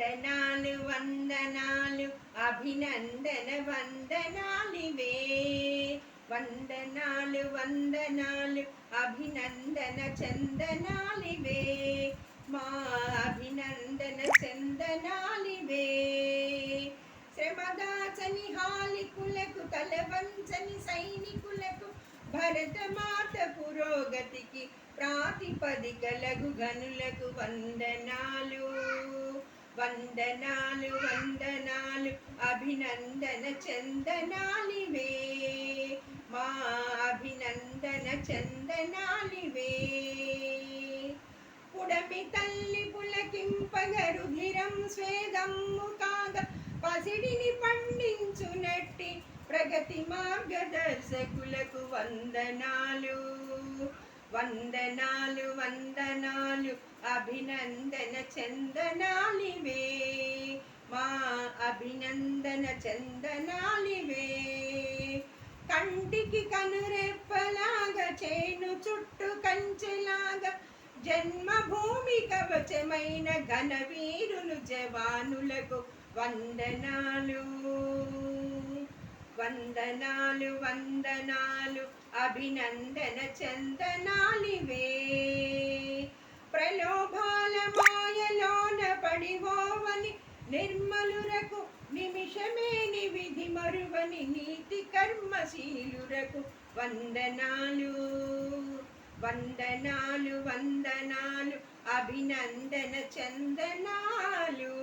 వందనాలు వందనాలు అభినందన వందనాలివే. వందనాలు వందనాలు అభినందన చందనాలివే. మా అభినందన చందనాలివే. శ్రమదాచని హాలికులకు తలవంచని సైనికులకు భరతమాత పురోగతికి ప్రాతిపదికలగు గనులకు వందనాలు. వందనాలు వందనాలు అభినందన చందనాలివే. మా అభినందన చందనాలివే. పుడమి తల్లి పులకింపగరుధిరం స్వేదమ్ము కాగ పసిడిని పండించునట్టి ప్రగతి మార్గదర్శకులకు వందనాలు. వందనాలు వందనాలు అభినందన చందనాలివే. మా అభినందన చందనాలివే. కంటికి కనురెప్పలాగా చేను చుట్టూ కంచెలాగా జన్మభూమి కవచమైన ఘనవీరులు జవానులకు వందనాలు. వంద వందనాలు వందనాలు అభినందన చందనాలివే. ప్రలోభాల మాయలోన పడివోవని నిర్మలురకు నిమిషమేని విధి మరువని నీతి కర్మశీలురకు వందనాలు వందనాలు వందనాలు అభినందన చందనాలు.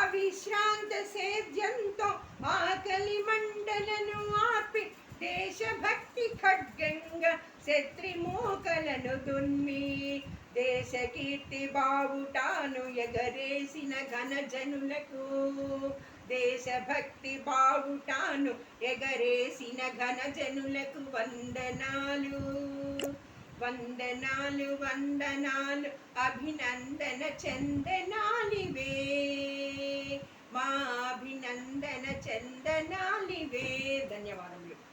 అవిశ్రాంత సేద్యంతో ఆకలి మండ మండలను ఆపి దేశభక్తి ఖడ్గంగా శత్రిమోకలను దున్మి దేశ కీర్తి బావుటాను ఎగరేసిన ఘన జనులకు దేశభక్తి బావుటాను ఎగరేసిన ఘన జనులకు వందనాలు. వందనాలు వందనాలు అభినందన చందనాలు అభినందన చందనాలివే. ధన్యవాదములు.